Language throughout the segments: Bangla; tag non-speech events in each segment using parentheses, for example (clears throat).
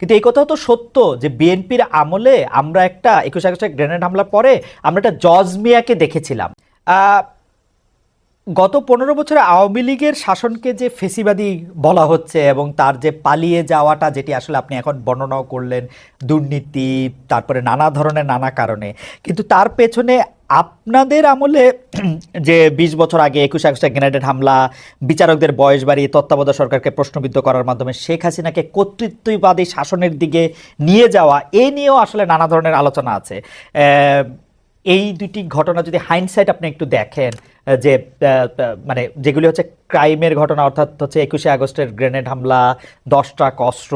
কিন্তু এই কথাও তো সত্য যে বিএনপির আমলে আমরা একটা একুশ আগস্টে গ্রেনেড হামলার পরে আমরা একটা জজ মিয়াকে দেখেছিলাম। গত পনেরো বছরে আওয়ামী লীগের শাসনকে যে ফেসিবাদী বলা হচ্ছে এবং তার যে পালিয়ে যাওয়াটা যেটি আসলে আপনি এখন বর্ণনাও করলেন, দুর্নীতি, তারপরে নানা ধরনের নানা কারণে। কিন্তু তার পেছনে আপনাদের আমলে (clears throat) যে বিশ বছর আগে একুশ আগস্টে গ্রেনেডেড হামলা, বিচারকদের বয়স বাড়িয়ে তত্ত্বাবধায়ক সরকারকে প্রশ্নবিদ্ধ করার মাধ্যমে শেখ হাসিনাকে কর্তৃত্ববাদী শাসনের দিকে নিয়ে যাওয়া, এ নিয়েও আসলে নানা ধরনের আলোচনা আছে। এই দুটি ঘটনা যদি হাইন্ডসাইট আপনি একটু দেখেন যে মানে যেগুলি হচ্ছে ক্রাইমের ঘটনা, অর্থাৎ হচ্ছে একুশে আগস্টের গ্রেনেড হামলা, দশটা অস্ত্র,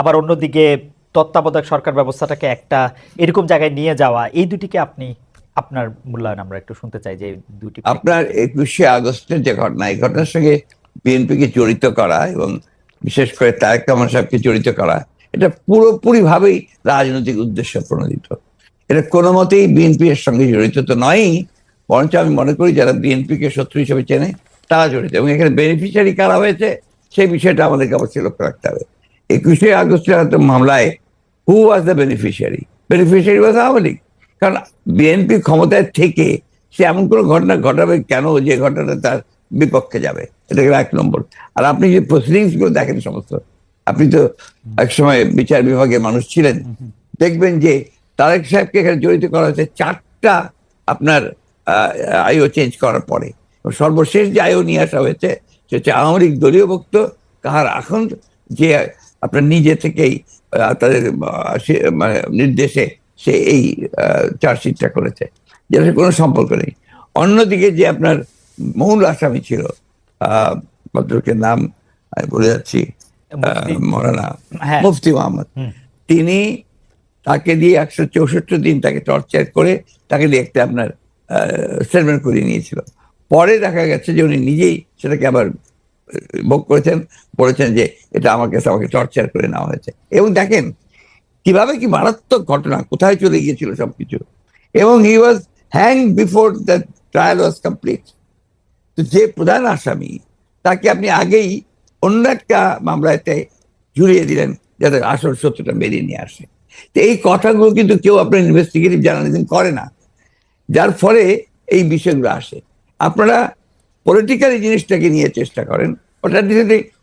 আবার অন্যদিকে তত্ত্বাবধায়ক সরকার ব্যবস্থাটাকে একটা এরকম জায়গায় নিয়ে যাওয়া, এই দুটিকে আপনি আপনার মূল্যায়ন আমরা একটু শুনতে চাই যে দুটি আপনার একুশে আগস্টের যে ঘটনা, এই ঘটনার সঙ্গে বিএনপিকে জড়িত করা এবং বিশেষ করে তারেক রহমান সাহেবকে জড়িত করা, এটা পুরোপুরি ভাবেই রাজনৈতিক উদ্দেশ্য প্রণোদিত। এটা কোনো মতেই বিএনপি এর সঙ্গে জড়িত তো নয়ই, বরঞ্চ আমি মনে করি যারা বিএনপিকে শত্রু হিসেবে চেনে, তারা জড়িত। এবং এখানে বেনিফিশিয়ারি কারা হয়েছে, সেই বিষয়টা আমাদেরকে অবশ্যই লক্ষ্য রাখতে হবে। একুশে আগস্টের মামলায় who was the beneficiary beneficiary was Awami League. কারণ বিএনপি ক্ষমতায় থেকে সে এমন কোনো ঘটনা ঘটাবে কেন যে ঘটনাটা তার বিপক্ষে যাবে? এটা গেল এক নম্বর। আর আপনি যে প্রসিডিংসগুলো দেখেন সমস্ত আপনি তো একসময় বিচার বিভাগের মানুষ ছিলেন দেখবেন যে তারেক সাহেবকে এখানে জড়িত করা হয়েছে চারটা আপনার আইও চেঞ্জ করার পরে। সর্বশেষ যে আইও নিয়ে আসা হয়েছে সে হচ্ছে আওয়ামী লীগ দলীয় ভক্ত কাহার এখন যে আপনার নিজে থেকেই তাদের মানে নির্দেশে সে এই চার্জশিটটা করেছে। যেটা কোনো সম্পর্ক নেই। অন্যদিকে যে আপনার মূল আসামি ছিল আহ, ভদ্রলোকের নাম আমি বলে যাচ্ছি মুফতি। মৌলানা হ্যাঁ। মুফতি মোহাম্মদ। তিনি তাকে দিয়ে একশো চৌষট্টি দিন তাকে টর্চার করে তাকে দিয়ে একটা আপনার স্টেটমেন্ট করিয়ে নিয়েছিল। পরে দেখা গেছে যে উনি নিজেই সেটাকে আবার ভোগ করেছেন বলেছেন যে এটা আমার কাছে আমাকে টর্চার করে নেওয়া হয়েছে। এবং দেখেন কীভাবে কি মারাত্মক ঘটনা কোথায় চলে গিয়েছিল সবকিছু? এবং he was hang before the trial was complete তো যে প্রধান আসামি তাকে আপনি আগেই অন্য একটা মামলাতে ঝুলিয়ে দিলেন যাতে আসল সত্যটা বেরিয়ে নিয়ে আসে। তো এই কথাগুলো কিন্তু কেউ আপনার ইনভেস্টিগেটিভ জার্নালিজম করে না। যার ফলে এই বিষয়গুলো আসে। আপনারা পলিটিক্যাল জিনিসটাকে নিয়ে চেষ্টা করেন। ওটা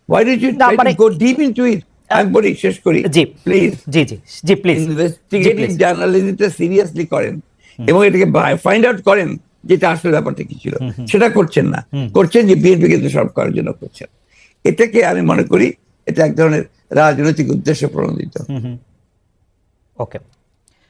ওয়াই ডু ইউ না, মানে- গো ডিপ ইনটু ইট আমি বলি শেষ করি জি প্লিজ জি জি জি প্লিজ ইনভেস্টিগেটিভ জার্নালিজমটা সিরিয়াসলি করেন এবং এটাকে ফাইন্ড আউট করেন যেটা আসলে ব্যাপারটা কি ছিল। সেটা করছেন না। করছেন যে বিএনপি কিন্তু সব করার জন্য করছেন। এটাকে আমি মনে করি এটা এক ধরনের রাজনৈতিক উদ্দেশ্যে প্রণোদিত। ওকে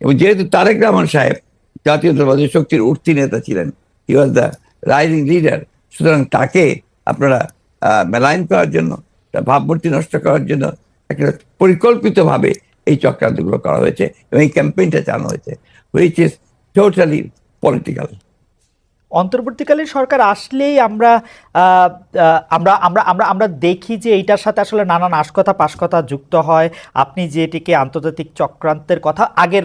এবং যেহেতু তারেক রহমান সাহেব জাতীয়তাবাদী শক্তির উঠতি নেতা ছিলেন he was the rising leader সুতরাং তাকে আপনারা মেলাইন করার জন্য ভাবমূর্তি নষ্ট করার জন্য একটা পরিকল্পিতভাবে এই চক্রান্তগুলো করা হয়েছে এবং এই ক্যাম্পেইনটা চালানো হয়েছে হুইচ ইজ টোটালি পলিটিক্যাল অন্তর্বর্তীকালীন সরকার আসলেই আমরা আমরা আমরা আমরা আমরা দেখি যে এইটার সাথে আসলে নানান আশকথা পাশকথা যুক্ত হয়। আপনি যেটিকে আন্তর্জাতিক চক্রান্তের কথা আগের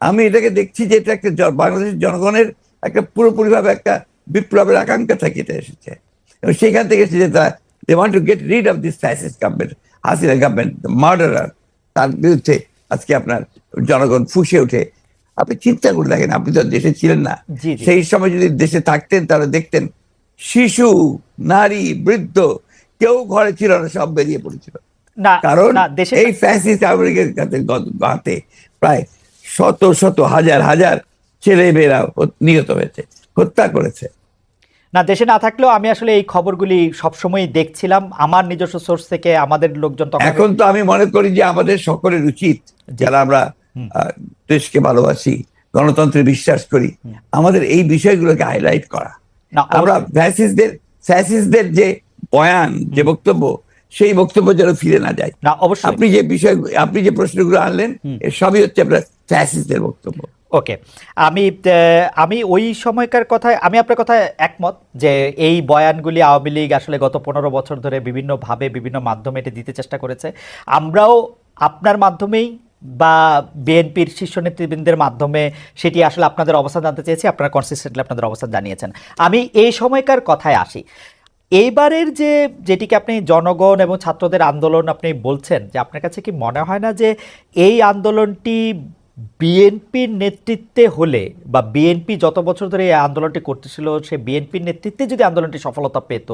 আমি এটাকে দেখছি যে এটা একটা বাংলাদেশের জনগণের একটা পুরোপুরিভাবে একটা বিপ্লবের আকাঙ্ক্ষা থেকে এটা এসেছে। এবং সেখান থেকে এসেছে যে তারা they want to get rid of this fascist government Hasina government murderer তার বিরুদ্ধে আজকে আপনার জনগণ ফুসে ওঠে। আপনি চিন্তা করে দেখেন আপনি তো দেশে ছিলেন না। সেই সময় যদি দেশে থাকতেন তাহলে দেখতেন শিশু নারী বৃদ্ধ কেউ ঘরে ছিল না সব বেরিয়ে পড়েছিল। না কারণ না দেশে এই ফ্যাসিস্ট আমেরিকার হাতে প্রায় শত শত হাজার হাজার ছেলে মেয়েরা নিহত হয়েছে হত্যা করেছে। না দেশে না থাকলেও আমি আসলে এই খবরগুলি সবসময় দেখছিলাম। আমার নিজস্ব সোর্স থেকে আমাদের লোকজন এখন তো আমি মনে করি যে আমাদের সকলের উচিত যারা আমরা দেশকে ভালোবাসি গণতন্ত্রে বিশ্বাস করি আমাদের এই বিষয়গুলোকে হাইলাইট করা। আমরা ফ্যাসিস্টদের ফ্যাসিস্টদের যে বয়ান যে বক্তব্য সেই বক্তব্য যেন ফিরে না যায়। না অবশ্যই। আপনি যে বিষয় আপনি যে প্রশ্নগুলো আনলেন সবই হচ্ছে আপনার ফ্যাসিস্টদের বক্তব্য। ওকে, আমি আমি ওই সময়কার কথায়, আমি আপনার কথায় একমত যে এই বয়ানগুলি আওয়ামী লীগ আসলে গত পনেরো বছর ধরে বিভিন্নভাবে, বিভিন্ন মাধ্যমে এটি দিতে চেষ্টা করেছে। আমরাও আপনার মাধ্যমেই বা বিএনপির শীর্ষ নেতৃবৃন্দের মাধ্যমে সেটি আসলে আপনাদের অবস্থান জানতে চেয়েছি, আপনারা কনসিস্টেন্টলি আপনাদের অবস্থান জানিয়েছেন। আমি এই সময়কার কথায় আসি। এইবারের যে, যেটিকে আপনি জনগণ এবং ছাত্রদের আন্দোলন আপনি বলছেন, যে আপনার কাছে কি মনে হয় না যে এই আন্দোলনটি বিএনপির নেতৃত্বে হলে বা বিএনপি যত বছর ধরে এই আন্দোলনটি করতেছিল সে বিএনপির নেতৃত্বে যদি আন্দোলনটি সফলতা পেত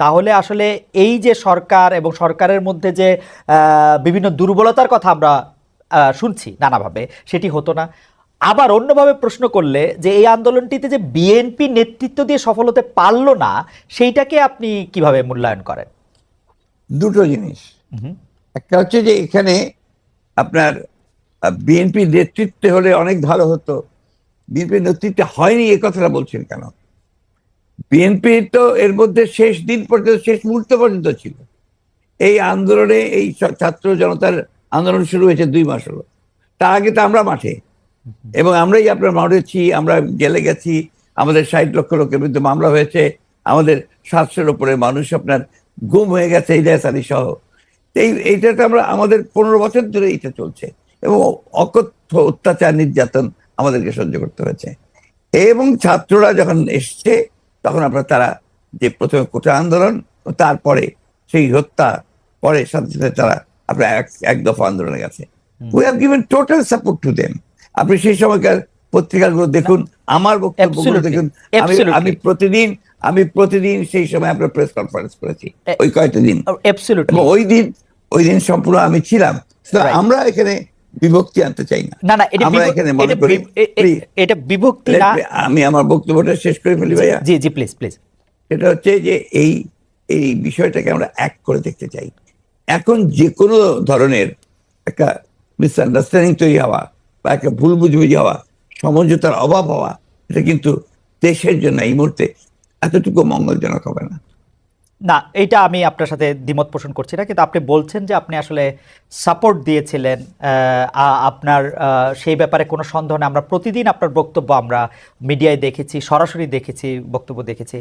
তাহলে আসলে এই যে সরকার এবং সরকারের মধ্যে যে বিভিন্ন দুর্বলতার কথা আমরা শুনছি নানাভাবে সেটি হতো না। আবার অন্যভাবে প্রশ্ন করলে যে এই আন্দোলনটিতে যে বিএনপি নেতৃত্ব দিয়ে সফল হতে পারল না সেইটাকে আপনি কীভাবে মূল্যায়ন করেন? দুটো জিনিস। একটা হচ্ছে যে এখানে আপনার বিএনপি নেতৃত্বে হলে অনেক ভালো হতো। বিএনপি নেতৃত্বে হয়নি, এ কথাটা বলছেন কেন? বিএনপি তো এর মধ্যে শেষ দিন পর্যন্ত, শেষ মুহূর্ত পর্যন্ত ছিল। এই আন্দোলনে এই ছাত্র জনতার আন্দোলন শুরু হয়েছে দুই মাস হলো। তার আগে তো আমরা মাঠে। এবং আমরাই আপনার মাঠেছি আমরা গেলে গেছি, আমাদের ষাট লক্ষ লোকের বিরুদ্ধে মামলা হয়েছে, আমাদের সাতশোর ওপরে মানুষ আপনার গুম হয়ে গেছে, ইলিয়াস আলী সহ। এই এইটাতে আমরা, আমাদের পনেরো বছর ধরে এটা চলছে। এবং অকথ্য অত্যাচার নির্যাতন আমাদেরকে সহ্য করতে হয়েছে। এবং ছাত্ররা যখন এসছে তখন আপনার তারা যে প্রথমে কোটা আন্দোলন তারপরে সেই হত্যা পরে সাথে সাথে তারা আপনার এক এক দফা আন্দোলনে গেছে। We have given total support to them আপনি সেই সময়কার পত্রিকাগুলো দেখুন আমার বক্তব্যগুলো দেখুন। আমি আমি প্রতিদিন আমি প্রতিদিন সেই সময় আপনার প্রেস কনফারেন্স করেছি ওই কয়েকটা দিন। ওই দিন ওই দিন সম্পূর্ণ আমি ছিলাম। আমরা এখানে বিভক্তি আনতে চাই না। না না এটা আমরা এখানে মনে করি এটা বিভক্তি না আমি আমার বক্তব্যটা শেষ করে ফেলি ভাইয়া। জি জি প্লিজ প্লিজ সেটা হচ্ছে যে এই এই বিষয়টাকে আমরা এক করে দেখতে চাই। এখন যে কোনো ধরনের একটা মিসআন্ডারস্ট্যান্ডিং তৈরি হওয়া বা একটা ভুল বুঝবুঝি হওয়া সমঝোতার অভাব হওয়া এটা কিন্তু দেশের জন্য এই মুহূর্তে এতটুকু মঙ্গলজনক হবে না। না এটা আমি আপনার সাথে দ্বিমত পোষণ করছি না কিন্তু আপনি বলছেন যে আপনি আসলে সাপোর্ট দিয়েছিলেন আপনার সেই ব্যাপারে কোনো সন্দেহ নেই। আমরা প্রতিদিন আপনার বক্তব্য আমরা মিডিয়ায় দেখেছি সরাসরি দেখেছি বক্তব্য দেখেছি।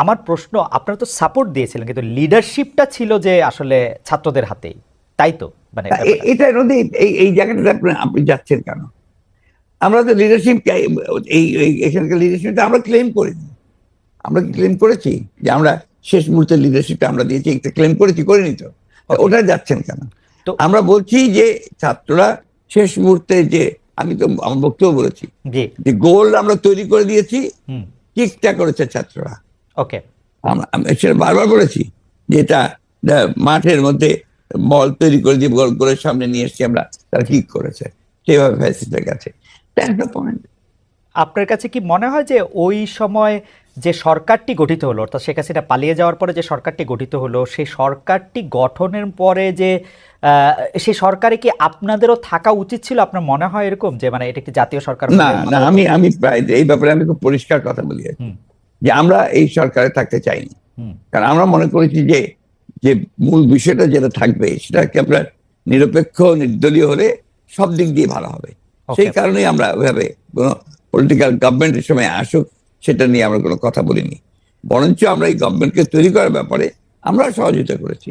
আমার প্রশ্ন আপনারা তো সাপোর্ট দিয়েছিলেন কিন্তু লিডারশিপটা ছিল যে আসলে ছাত্রদের হাতেই তাই তো? মানে। এটা নদী এই এই জায়গাটাতে আপনি আপনি যাচ্ছেন কেন? আমরা তো লিডারশিপ এই এই- এখানকার লিডারশিপটা আমরা ক্লেম করিনি আমরা কি ক্লেম করেছি? যে আমরা শেষ মুহূর্তে লিডারশিপটা আমরা দিয়েছি একটা ক্লেম করেছি করে তো? তা Okay. ওটা যাচ্ছেন কেন? তো- আমরা বলছি যে ছাত্ররা শেষ মুহূর্তে যে আমি তো আমার বক্তব্য বলেছি যে গোল আমরা তৈরি করে দিয়েছি কিকটা করেছে ছাত্ররা? ওকে আমরা আমি সেটা বারবার বলেছি যে এটা মাঠের মধ্যে বল তৈরি করে দিয়ে গোল গোলের সামনে নিয়ে এসেছি আমরা তারা কিক করেছে? সেভাবে ফ্যাসিলিটির কাছে। একটা পয়েন্ট আপনার কাছে কি মনে হয় যে ওই সময় যে সরকারটি গঠিত হলো অর্থাৎ শেখ হাসিনা পালিয়ে যাওয়ার পরে যে সরকারটি গঠিত হলো সেই সরকারটি গঠনের পরে যে আহ, সেই সরকারে কি আপনাদেরও থাকা উচিত ছিল? আপনার মনে হয় এরকম যে মানে এটা একটি জাতীয় সরকার না না আমি আমি এই ব্যাপারে আমি খুব পরিষ্কার কথা বলি। যে আমরা এই সরকারে থাকতে চাইনি। কারণ আমরা মনে করেছি যে যে মূল বিষয়টা যেটা থাকবে সেটাকে আমরা নিরপেক্ষ নির্দলীয় হলে সব দিক দিয়ে ভালো হবে. সেই কারণেই আমরা ওইভাবে কোনো পলিটিক্যাল গভর্নমেন্টের সময় আসুক সেটা নিয়ে আমরা কোনো কথা বলিনি। বরঞ্চ আমরা এই গভর্নমেন্টকে তৈরি করার ব্যাপারে আমরা সহযোগিতা করেছি।